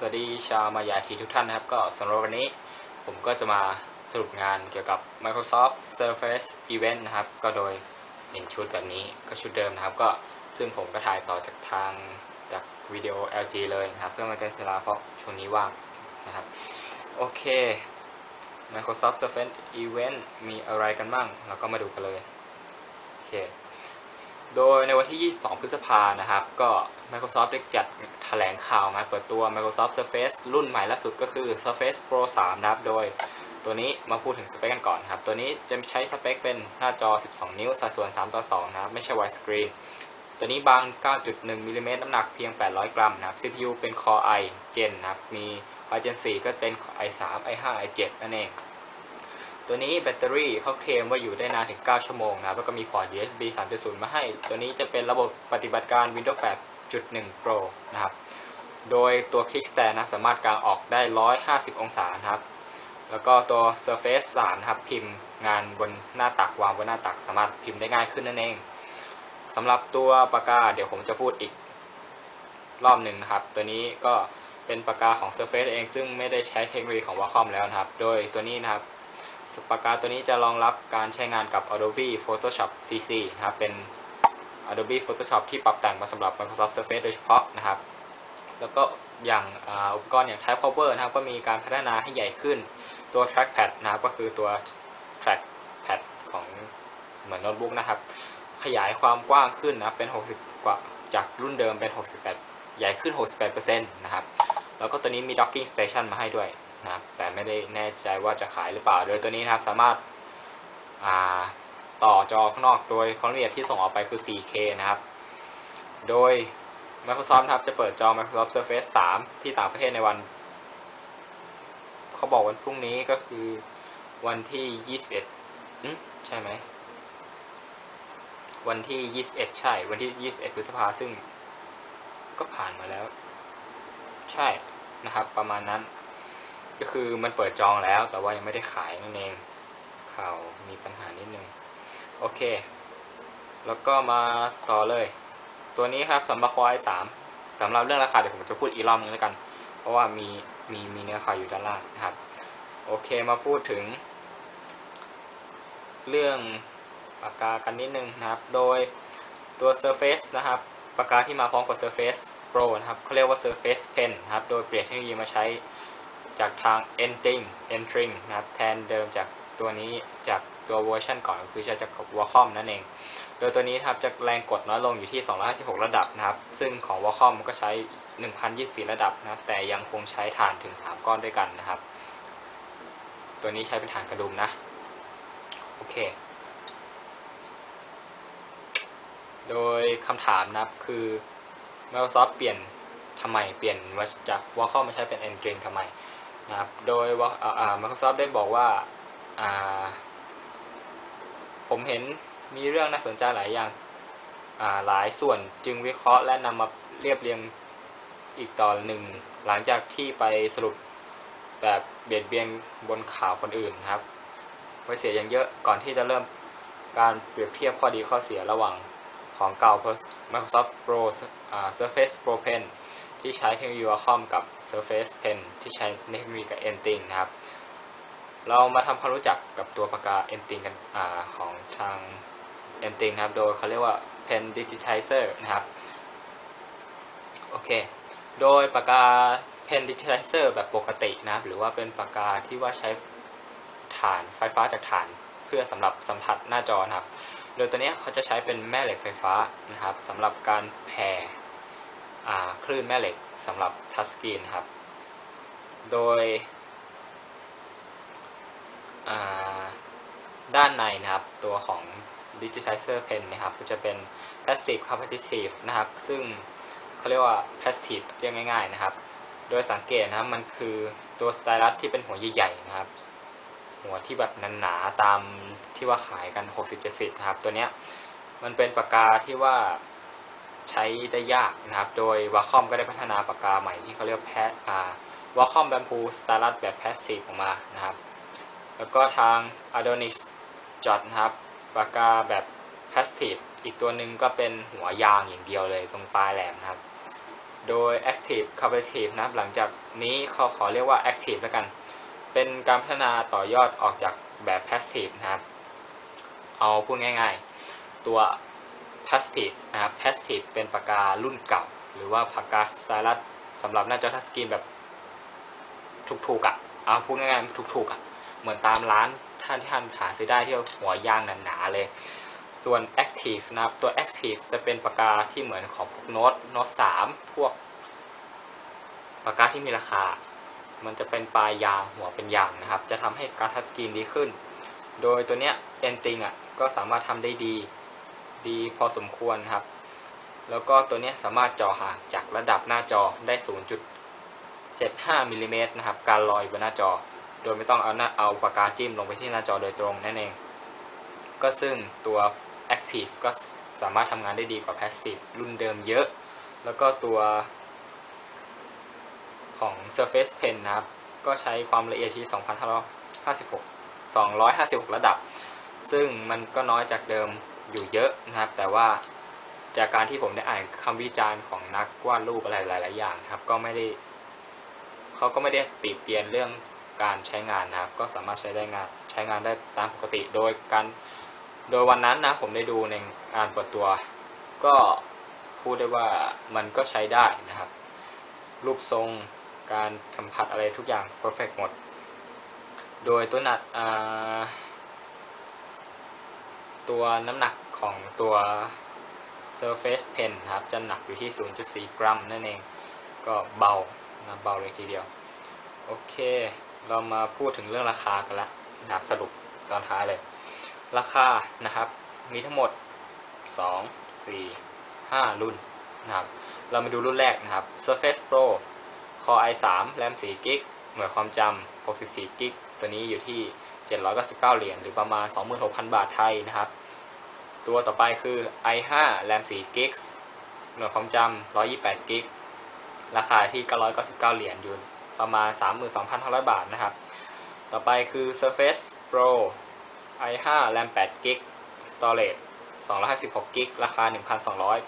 สวัสดีชาวมายาทีทุกท่านนะครับ ก็สำหรับวันนี้ผมก็จะมาสรุปงานเกี่ยวกับ Microsoft Surface Event นะครับ ก็โดยหนึ่งชุดแบบนี้ก็ชุดเดิมนะครับ ก็ซึ่งผมก็ถ่ายต่อจากทางจากวิดีโอ LG เลยนะครับ เพื่อไมาเป็นเวลาเพราะช่วงนี้ว่างนะครับ โอเค Microsoft Surface Event มีอะไรกันบ้าง เราก็มาดูกันเลย โอเค โดยในวันที่ 22 พฤษภานะครับ ก็ Microsoft ได้จัดแถลงข่าวงานเปิดตัว Microsoft Surface รุ่นใหม่ล่าสุดก็คือ Surface Pro 3 นะครับ โดยตัวนี้มาพูดถึงสเปคกันก่อนครับ ตัวนี้จะใช้สเปคเป็นหน้าจอ 12 นิ้ว สัดส่วน 3 ต่อ 2 นะครับ ไม่ใช่ widescreen ตัวนี้บาง 9.1 มิลลิเมตรน้ำหนักเพียง 800 กรัมนะครับ CPU เป็น Core i Gen นะครับ มี i Gen 4 ก็เป็น i3 i5 i7 นั่นเอง ตัวนี้แบตเตอรี่เขาเคลมว่าอยู่ได้นานถึง 9 ชั่วโมงนะครับแล้วก็มีพอร์ต USB 3.0 มาให้ ตัวนี้จะเป็นระบบปฏิบัติการ Windows 8.1 Pro นะครับ โดยตัว Kickstand นะสามารถกางออกได้ 150 องศานะครับ แล้วก็ตัว Surface 3 นะครับ พิมพ์งานบนหน้าตักวางบนหน้าตักสามารถพิมพ์ได้ง่ายขึ้นนั่นเองสำหรับตัวปากกาเดี๋ยวผมจะพูดอีกรอบหนึ่งนะครับ ตัวนี้ก็เป็นปากกาของ Surface เอง ซึ่งไม่ได้ใช้เทคโนโลยีของ Wacom แล้วนะครับ โดยตัวนี้นะครับ ปากกาตัวนี้จะรองรับการใช้งานกับ Adobe Photoshop CC นะครับ เป็น Adobe Photoshop ที่ปรับแต่งมาสำหรับ Microsoft Surface โดยเฉพาะนะครับ แล้วก็อย่างอุปกรณ์อย่าง Type Cover นะครับ ก็มีการพัฒนาให้ใหญ่ขึ้น ตัว Trackpad นะครับ ก็คือตัว Trackpad ของเหมือนโน้ตบุ๊กนะครับ ขยายความกว้างขึ้นนะเป็น 60 กว่าจากรุ่นเดิมเป็น 68 ใหญ่ขึ้น 68%นะครับ แล้วก็ตัวนี้มี Docking Station มาให้ด้วย นะครับแต่ไม่ได้แน่ใจว่าจะขายหรือเปล่า โดยตัวนี้นะครับสามารถต่อจอข้างนอกโดยความละเอียดที่ส่งออกไปคือ 4K นะครับ โดย Microsoft ครับจะเปิดจอ Microsoft Surface 3 ที่ต่างประเทศในวัน เขาบอกวันพรุ่งนี้ก็คือวันที่ 21อืมใช่ไหม วันที่ 21 ใช่ วันที่ 21พฤษภาซึ่งก็ผ่านมาแล้ว ใช่นะครับ ประมาณนั้น ก็คือมันเปิดจองแล้วแต่ว่ายังไม่ได้ขายนั่นเองข่าวมีปัญหานิดนึงโอเค แล้วก็มาต่อเลย ตัวนี้ครับสำหรับ Core i3 สำหรับเรื่องราคาเดี๋ยวผมจะพูดอีกรอบนึงแล้วกัน เพราะว่ามีมีมีเนื้อข่าวอยู่ด้านล่างนะครับ โอเคมาพูดถึง เรื่องปากกากันนิดนึงนะครับ โดยตัว Surface นะครับปากกาที่มาพร้อมกับ Surface Pro นะครับเขาเรียกว่า Surface Pen นะครับ โดยเปลี่ยนเทคโนโลยีมาใช้ จากทาง Entering Entering นะครับแทนเดิมจากตัวนี้จากตัวเวอร์ชันก่อนก็คือใช้จาก Wacom นั่นเอง โดยตัวนี้ครับจะแรงกดน้อยลงอยู่ที่ 256 ระดับนะครับ ซึ่งของ Wacom ก็ใช้ 1024 ระดับนะครับ แต่ยังคงใช้ฐานถึง 3 ก้อนด้วยกันนะครับ ตัวนี้ใช้เป็นฐานกระดุมนะ โอเค โดยคำถามนะครับคือ Microsoft เปลี่ยนทำไมเปลี่ยนจาก Wacom มาใช้เป็น Entering ทำไม นะครับโดยว่า Microsoft ได้บอกว่าผมเห็นมีเรื่องน่าสนใจหลายอย่างหลายส่วนจึงวิเคราะห์และนำมาเรียบเรียงอีกต่อหนึ่ง หลังจากที่ไปสรุปแบบเบียดเบียนบนข่าวคนอื่นครับไว้เสียอย่างเยอะก่อนที่จะเริ่มการเปรียบเทียบข้อดีข้อเสียระหว่างของเก่า Microsoft Pro Surface Pro Pen ที่ใช้เทคโนโลยี Wacom กับ Surface Pen ที่ใช้เทคโนโลยีกับ Enting นะครับ เรามาทำความรู้จักกับตัวปากกา Enting กันอของทาง Enting นะครับ โดยเขาเรียกว่า Pen Digitizer นะครับ โอเค โดยปากกา Pen Digitizer แบบปกตินะครับ หรือว่าเป็นปากกาที่ว่าใช้ฐานไฟฟ้าจากฐานเพื่อสำหรับสัมผัสหน้าจอนะครับ โดยตัวนี้เขาจะใช้เป็นแม่เหล็กไฟฟ้านะครับสำหรับการแผ่ คลื่นแม่เหล็กสำหรับทัชสกรีนครับ โดยด้านในนะครับตัวของ Digitizer Pen นะครับก็จะเป็น Passive Competitive นะครับ ซึ่งเขาเรียกว่า Passive เรียกง่าย ๆนะครับ โดยสังเกตนะครับมันคือตัวสไตลัสที่เป็นหัวใหญ่ๆนะครับ หัวที่แบบหนาๆตามที่ว่าขายกัน 60-70นะครับ ตัวเนี้ยมันเป็นปากกาที่ว่า ใช้ได้ยากนะครับ โดย Wacom ก็ได้พัฒนาปากกาใหม่ที่เขาเรียกแพสอ่า Wacom Bamboo Stylus แบบ Passive ออกมานะครับ แล้วก็ทาง Adonis Jot นะครับปากกาแบบ Passive อีกตัวหนึ่งก็เป็นหัวยางอย่างเดียวเลยตรงปลายแหลมนะครับ โดย active cooperative นะครับ หลังจากนี้เขาขอเรียกว่า active แล้วกัน เป็นการพัฒนาต่อยอดออกจากแบบ passive นะครับ เอาพูดง่ายๆ ตัว passive นะครับ passive เป็นปากการุ่นเก่า หรือว่าปากกาสไตลัสสำหรับหน้าจอทัชสกรีนแบบถูกๆอะ่ะเอาพูดง่ายๆถูกๆอะ่ะเหมือนตามร้านท่านที่ท่านหาซื้อได้ที่หัวย่างหนาๆเลย ส่วน active นะครับตัว active จะเป็นปากกาที่เหมือนของพวกโน้ตโน้ตสามพวกปากกาที่มีราคา มันจะเป็นปลายยางหัวเป็นยางนะครับ จะทำให้การทัชสกรีนดีขึ้น โดยตัวเนี้ย e n t i n g อะก็สามารถทำได้ดี ดีพอสมควรครับ แล้วก็ตัวนี้สามารถเจาะห่างจากระดับหน้าจอได้ 0.75มิลลิเมตรนะครับ การลอยบนหน้าจอ โดยไม่ต้องเอาหน้าเอาปากกาจิ้มลงไปที่หน้าจอโดยตรงนั่นเอง ก็ซึ่งตัว Active ก็สามารถทำงานได้ดีกว่า Passive รุ่นเดิมเยอะ แล้วก็ตัวของ Surface Pen นะครับ ก็ใช้ความละเอียดที่ 2556 256 ระดับ ซึ่งมันก็น้อยจากเดิม อยู่เยอะนะครับ แต่ว่าจากการที่ผมได้อ่านคำวิจารณ์ของนักวาดรูปอะไรหลาย ๆ อย่างครับ ก็ไม่ได้เขาก็ไม่ได้ติเตียนเรื่องการใช้งานนะครับ ก็สามารถใช้ได้งานใช้งานได้ตามปกติ โดยการโดยวันนั้นนะผมได้ดูในงานเปิดตัว ก็พูดได้ว่ามันก็ใช้ได้นะครับ รูปทรงการสัมผัสอะไรทุกอย่าง perfect หมด โดยตัวหนัก ตัวน้ำหนักของตัว Surface Pen นะครับจะหนักอยู่ที่ 0.4 กรัมนั่นเอง ก็เบานะเบาเลยทีเดียว โอเค เรามาพูดถึงเรื่องราคากันละนะครับสรุปตอนท้ายเลย ราคานะครับ มีทั้งหมด 2 4 5 รุ่นนะครับ เรามาดูรุ่นแรกนะครับ Surface Pro Core i3 RAM 4 g b หน่วยความจำ64 g b ตัวนี้อยู่ที่ 799 เหรียญหรือประมาณ 26,000 บาทไทยนะครับ ตัวต่อไปคือ i5 RAM 4 g b หน่วยความจำ128 g b ราคาที่ 999 เหรียญอยู่ประมาณ 32,500 บาทนะครับ ต่อไปคือ Surface Pro i5 RAM 8 g b Storage 256 g b ราคา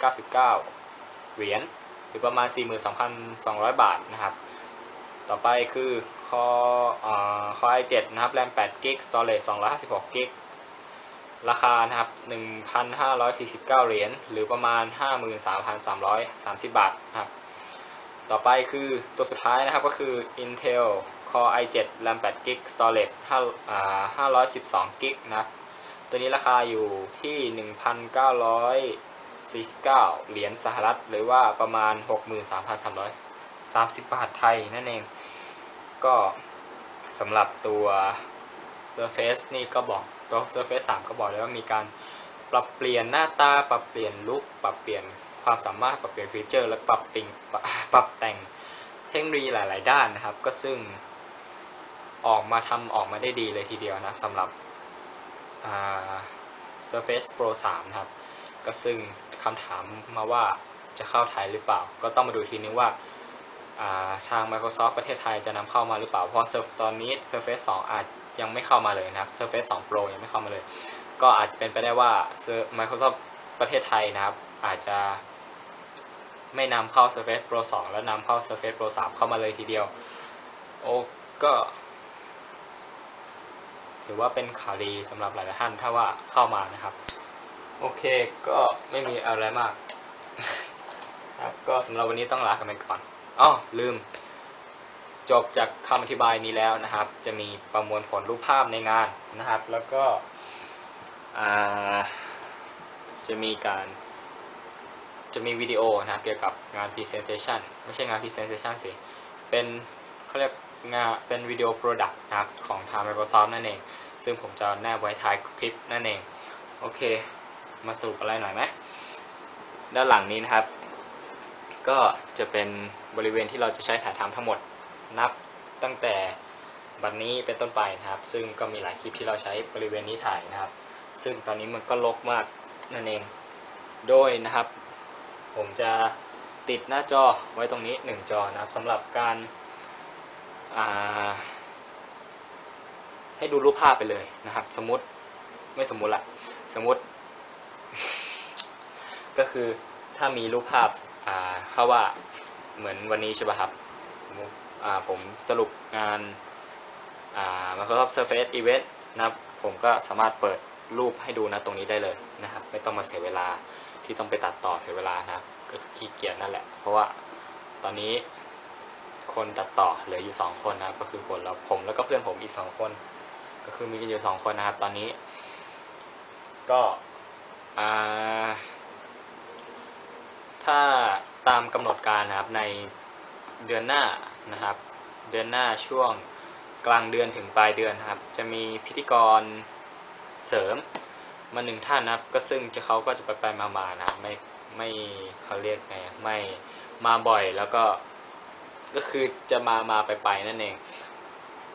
1,299 เหรียญหรือประมาณ 42,200 บาทนะครับ ต่อไปคือ Core อ่า Core i7 นะครับ RAM 8 g b Storage 256 g b ราคานะครับ 1,549 เหรียญหรือประมาณ 53,330 บาทนะครับ ต่อไปคือตัวสุดท้ายนะครับก็คือ Intel Core i7 RAM 8 g b Storage 512 g b นะครับตัวนี้ราคาอยู่ที่ 1,949 เหรียญสหรัฐ หรือว่าประมาณ 63,330 บาทไทยนั่นเอง ก็สำหรับตัว Surface นี่ก็บอกตัว Surface 3 ก็บอกเลยว่ามีการปรับเปลี่ยนหน้าตาปรับเปลี่ยนลุคปรับเปลี่ยนความสามารถปรับเปลี่ยนฟีเจอร์ และปรับปิงปรับแต่งเทคโนโลยีหลาย ๆ ด้านนะครับ ก็ซึ่งออกมาทำออกมาได้ดีเลยทีเดียวนะสำหรับ Surface Pro 3นะครับ ก็ซึ่งคำถามมาว่าจะเข้าไทยหรือเปล่า ก็ต้องมาดูทีนึงว่า ทาง Microsoft ประเทศไทยจะนำเข้ามาหรือเปล่า เพราะ Surface ตอนนี้ Surface 2 อาจยังไม่เข้ามาเลยนะครับ Surface 2 Pro ยังไม่เข้ามาเลย ก็อาจจะเป็นไปได้ว่า Microsoft ประเทศไทยนะครับ อาจจะไม่นำเข้า Surface Pro 2 แล้วนำเข้า Surface Pro 3 เข้ามาเลยทีเดียว โอ้ก็ ถือว่าเป็นข่าวดีสำหรับหลายๆท่านถ้าว่าเข้ามานะครับ โอเคก็ไม่มีอะไรมากครับก็สำหรับวันนี้ต้องลากันไปก่อน อ๋อลืม จบจากคำอธิบายนี้แล้วนะครับ จะมีประมวลผลรูปภาพในงานนะครับ แล้วก็จะมีการจะมีวิดีโอนะเกี่ยวกับงาน Presentation ไม่ใช่งาน Presentation สิ เป็นเขาเรียกงานเป็นวิดีโอ Product นะครับของทาง Microsoft นั่นเอง ซึ่งผมจะแนบไว้ท้ายคลิปนั่นเอง โอเค มาสรุปอะไรหน่อยไหมด้านหลังนี้นะครับ ก็จะเป็น บริเวณที่เราจะใช้ถ่ายทำทั้งหมดนับตั้งแต่บัดนนี้เป็นต้นไปนะครับ ซึ่งก็มีหลายคลิปที่เราใช้บริเวณนี้ถ่ายนะครับ ซึ่งตอนนี้มันก็ลกมากนั่นเอง โดยนะครับ ผมจะติดหน้าจอไว้ตรงนี้ 1 จอนะครับสำหรับการให้ดูรูปภาพไปเลยนะครับ สมมติไม่สมมติละสมมติ ก็คือถ้ามีรูปภาพอ่าเขาว่า เหมือนวันนี้ใช่ป่ะครับผมสรุปงาน Microsoft Surface Event นะครับ ผมก็สามารถเปิดรูปให้ดูนะตรงนี้ได้เลยนะครับ ไม่ต้องมาเสียเวลาที่ต้องไปตัดต่อเสียเวลานะครับ ก็คือขี้เกียจนั่นแหละ เพราะว่าตอนนี้คนตัดต่อเหลืออยู่ 2 คนนะครับ ก็คือคนแล้วผมแล้วก็เพื่อนผมอีก 2 คน ก็คือมีกันอยู่ 2 คนนะครับ ตอนนี้ ก็อ่า ถ้าตามกำหนดการนะครับในเดือนหน้านะครับ เดือนหน้าช่วงกลางเดือนถึงปลายเดือนนะครับ จะมีพิธีกรเสริมมาหนึ่งท่านนะครับ ก็ซึ่งจะเขาก็จะไปไปมามานะไม่ไม่เขาเรียกไงไม่มาบ่อยแล้วก็ก็คือจะมามาไปไปนั่นเอง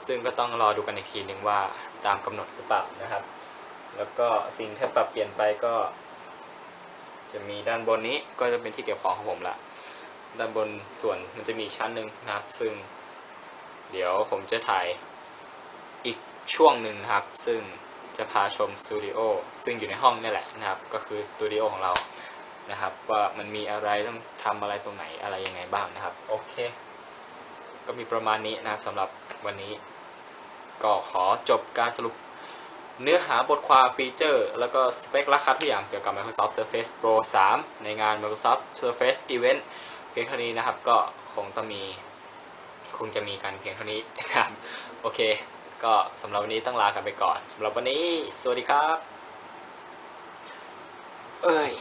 ซึ่งก็ต้องรอดูกันอีกทีหนึ่งว่าตามกำหนดหรือเปล่านะครับ แล้วก็สิ่งที่ปรับเปลี่ยนไปก็ จะมีด้านบนนี้ก็จะเป็นที่เก็บของของผมละด้านบนส่วนมันจะมีชั้นหนึ่งนะครับ ซึ่ง เดี๋ยวผมจะถ่ายอีกช่วงหนึ่งนะครับ ซึ่งจะพาชมสตูดิโอซึ่งอยู่ในห้องนี่แหละนะครับ ก็คือสตูดิโอของเรานะครับ ว่ามันมีอะไรต้องทำอะไรตรงไหนอะไรยังไงบ้างนะครับ โอเค ก็มีประมาณนี้นะครับสำหรับวันนี้ ก็ขอจบการสรุป เนื้อหาบทความฟีเจอร์ แล้วก็สเปคราคาทุกอย่างเกี่ยวกับ Microsoft Surface Pro 3 ในงาน Microsoft Surface Event เพียงเท่านี้นะครับก็คงต้องมีคงจะมีกันเพียงเท่านี้นะครับโอเค ก็สำหรับวันนี้ต้องลากันไปก่อนสำหรับวันนี้ สวัสดีครับ เอ้ย